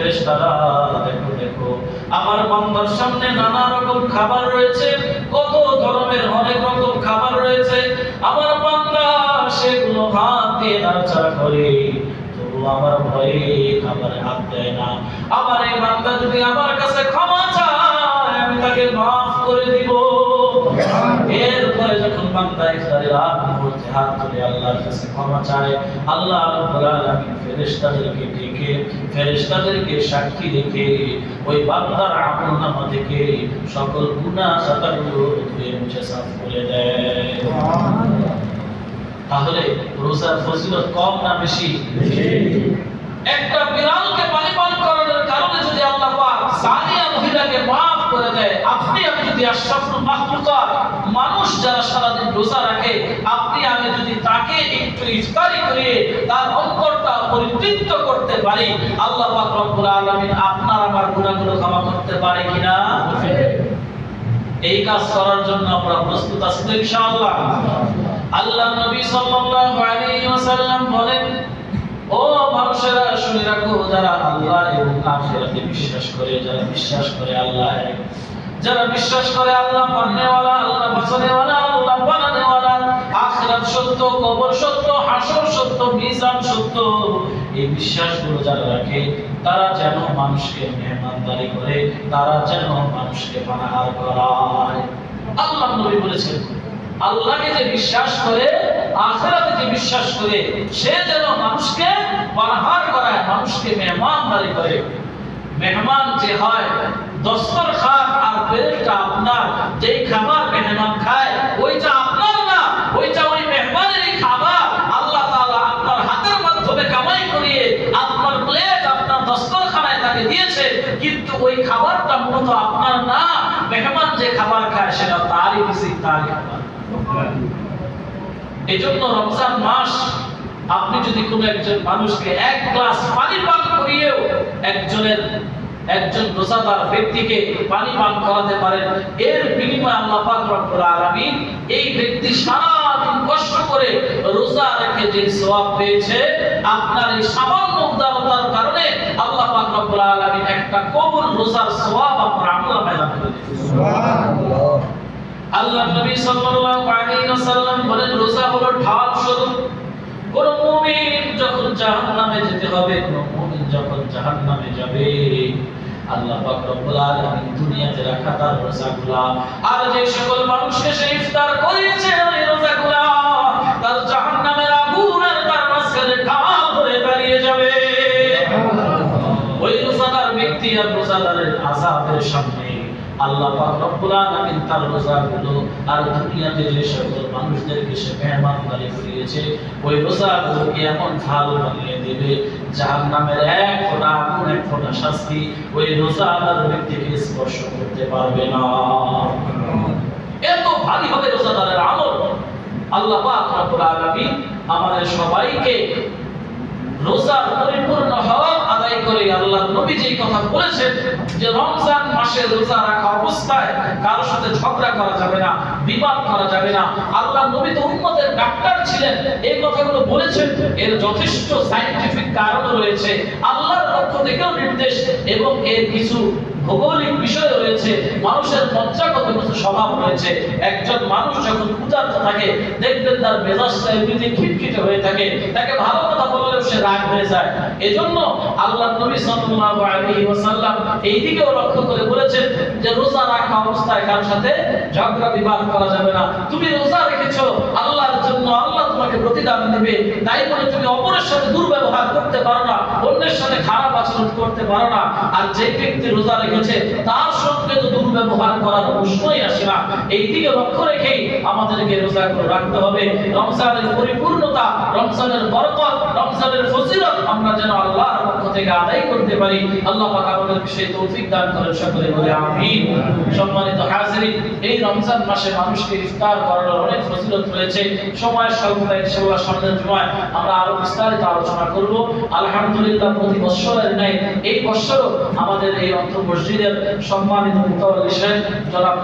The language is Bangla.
ফেরেশতারা, দেখো দেখো। আমার বান্দার সামনে নানা রকম খাবার রয়েছে, কত ধরনের অনেক রকম খাবার রয়েছে। আমার বান্দা সেগুলো হাত দিয়ে নাড়াচাড়া করে আমার ভয়ে খাবারে হাত দেয় না। আমার এই বান্দা যদি আমার কাছে ক্ষমা চায়, আমি তাকে মাফ করে দিব। যখন বান্দা হাত তুলে আল্লাহর কাছে ক্ষমা চায় আল্লাহ রাব্বুল আলামিন ফেরেশতাদেরকে ডেকে ফেরেশতাদেরকে সাক্ষী রেখে ওই বান্দার থেকে সকল গুনাহ খাতাগুলো ধুয়ে মুছে সাফ করে দেয়। তাহলে রোজার ফজিলত কম না বেশি। একটা করে দেয়, আপনি আমি যদি আশরাফুল মাখলুকাত মানুষ যারা সারাদিন রোজা রাখে, আপনি আমি যদি তাকে একটু ইফতারি করে তার অন্তরটা পরিতৃপ্ত করতে পারি, আল্লাহ পাক রব্বুল আলামিন আপনার আমার গুনাহগুলো ক্ষমা করতে পারে কিনা? এই কাজ করার জন্য আমরা প্রস্তুত আছি তো ইনশাআল্লাহ। আল্লাহ নবী সাল্লাল্লাহু আলাইহি ওয়াসাল্লাম বলেন ও মানুষেরা শুনে রাখো, যারা আল্লাহ এবং আখিরাতে বিশ্বাস করে, যারা বিশ্বাস করে আল্লাহ, যারা বিশ্বাস করে আল্লাহ মাননেওয়ালা, আল্লাহ বাঁচানেওয়ালা আল্লাহ বানানেওয়ালা, আখিরাত সত্য, কবর সত্য, হাসর সত্য, মিজান সত্য, এই বিশ্বাসগুলো যারা রাখে, তারা যেন মানুষকে মেহমানদারি করে, তারা যেন মানুষকে পানাহার করায়। আল্লাহ নবী বলেছেন, আল্লাহকে যে বিশ্বাস করে আখেরাতে যে বিশ্বাস করে, সে যেন মানুষকে পানাহার করায়, মানুষকে মেহমানদারি করে। মেহমান যে হয় দস্তরখান আর প্লেটটা আপনার, যেই খাবার মেহমান খায়, ওইটা আপনার না, ওইটা ওই মেহমানেরই খাবার। আল্লাহ তাআলা আপনার হাতের মাধ্যমে কামাই করিয়ে আপনার প্লেট, আপনার দস্তরখানায় তাকে দিয়েছে, কিন্তু ওই খাবারটা মূলত আপনার না। মেহমান যে খাবার খায়, সেটা তারই রিজিক তারই খাবার। এজন্য রমজান মাস, আপনি যদি কোনো একজন মানুষকে এক গ্লাস পানি পান করিয়েও একজনের, একজন রোজাদার ব্যক্তিকে পানি পান করাতে পারেন, এর বিনিময়ে আল্লাহ পাক রব্বুল আলামিন এই ব্যক্তি সারা দিন কষ্ট করে রোজা রেখে যে সওয়াব পেয়েছে, আপনার এই সামান্য উদারতার কারণে আল্লাহ পাক রব্বুল আলামিন একটা কবুল রোজার সওয়াব আপনার আমলে দান করে দিয়েছেন। আল্লাহ নবী সাল্লাল্লাহু আলাইহি ওয়াসাল্লাম বলেন রোজা হলো ঢাল স্বরূপ। কোন মুমিন যখন জাহান্নামে যেতে হবে কোন মুমিন যখন জাহান্নামে যাবে আল্লাহ পাক রব্বুল আলামিন দুনিয়াতে রাখা তার রোজাগুলা। আর যে সকল মানুষকে সে ইফতার করিয়েছে ওই রোজাগুলা তার জাহান্নামের আগুন আর তার মাঝখানে ঢাল হয়ে দাঁড়িয়ে যাবে। ওই রোজাদার ব্যক্তি আর রোজাদারের আযাবের সামনে আল্লাহ পাক রব্বুল আলামিন তার রোজাগুলো আর দুনিয়াতে যে সকল মানুষদেরকে সে মেহমানদারি করিয়েছে, ওই রোজাগুলোকে এমন ঢাল বানিয়ে দেবে, জাহান্নামের এক ফোঁটা আগুন এক ফোঁটা শাস্তি ওই রোজাদার ব্যক্তিকে স্পর্শ করতে পারবে না। এত ভারী হবে রোজাদারের আমল। আল্লাহ পাক রব্বুল আলামিন আমাদের সবাইকে রোজার পরিপূর্ণ হক আদায় করে আল্লাহ নবী যেই কথা বলেছেন যে রমজান মাসে রোজা রাখা অবস্থায় কারোর সাথে ঝগড়া করা যাবে না, বিবাদ করা যাবে না। আল্লাহ নবী তো উম্মতের ডাক্তার ছিলেন, এই কথাগুলো বলেছেন। এর যথেষ্ট সায়েন্টিফিক কারণ রয়েছে। আল্লাহর পক্ষ থেকেও নির্দেশ এবং এর কিছু ভৌগোলিক বিষয় রয়েছে, মানুষের মজ্জাগত কিছু স্বভাব রয়েছে। একজন মানুষ যখন ক্ষুধার্ত থাকে, দেখবেন তার মেজাজটা এমনিতে খিটখিটে হয়ে থাকে। তাকে ভালো কথা বললেও সে রাগ হয়ে যায়। এজন্য আল্লাহ নবী সাল্লাল্লাহু আলাইহি ওয়াসাল্লাম এই দিকেও লক্ষ্য করে বলেছেন যে, রোজা রাখা অবস্থায় কার সাথে ঝগড়া, বিবাদ করা যাবে না। তুমি রোজা রেখেছো, আল্লাহর জন্য আল্লাহ তোমাকে প্রতিদান দিবে। তাই বলে তুমি অপরের সাথে দুর্ব্যবহার করতে পারো না, অন্যের সাথে খারাপ আচরণ করতে পারো না। আর যে ব্যক্তি রোজা রেখেছে, তার সঙ্গে তো দুর্ব্যবহার করার প্রশ্নই আসে না। এই দিকে লক্ষ্য রেখেই আমাদেরকে রোজা করে রাখতে হবে। রমজানের পরিপূর্ণতা, রমজানের বরকত, রমজানের ফজিলত আমরা যেন আল্লাহর পক্ষ থেকে আদায় করতে পারি। আল্লাহ পাক আমাদেরকে সেই তৌফিক দান করেন, সকলে বলে আমিন। সম্মানিত হাজিরিন, এই রমজান মাসে মানুষকে ইফতার করানোর অনেক ফজিলত রয়েছে। সময় স্বল্পতা ইনশাআল্লাহ সামনের জুমায় আমরা আরও বিস্তারিত আলোচনা করব। আলহামদুলিল্লাহ, প্রতি বছরের ন্যায় এই বছরও আমাদের এই অর্থ মসজিদের সম্মানিত জনাব